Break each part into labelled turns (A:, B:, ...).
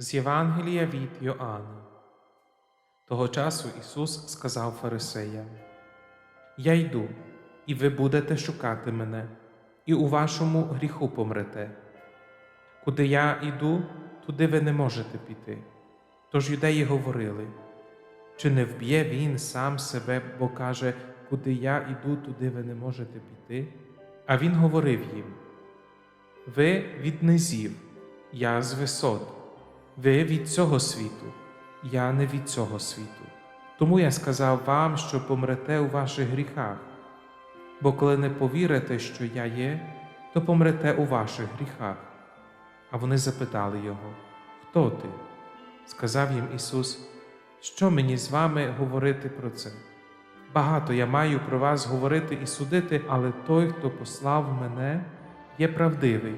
A: З Євангелія від Йоанна. Того часу Ісус сказав фарисеям: Я йду, і ви будете шукати мене, і у вашому гріху помрете. Куди я йду, туди ви не можете піти. Тож юдеї говорили: чи не вб'є він сам себе, бо каже, куди я йду, туди ви не можете піти? А він говорив їм: Ви від низів, я з висот, ви від цього світу, я не від цього світу. Тому я сказав вам, що помрете у ваших гріхах, бо коли не повірите, що я є, то помрете у ваших гріхах. А вони запитали його, Хто ти? Сказав їм Ісус, що мені з вами говорити про це? Багато я маю про вас говорити і судити, але той, хто послав мене, є правдивий,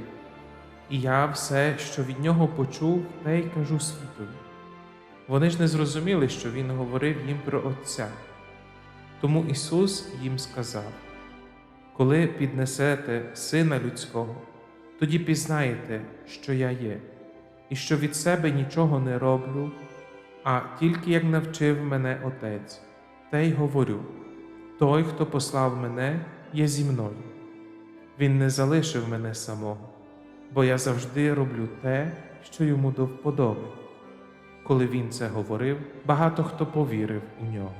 A: і я все, що від нього почув, те й кажу світові. Вони ж не зрозуміли, що Він говорив їм про Отця. Тому Ісус їм сказав: Коли піднесете Сина Людського, тоді пізнаєте, що я є, і що від себе нічого не роблю, а тільки як навчив мене Отець, те й говорю: той, хто послав мене, є зі мною. Він не залишив мене самого, бо я завжди роблю те, що йому до вподоби. Коли він це говорив, багато хто повірив у нього.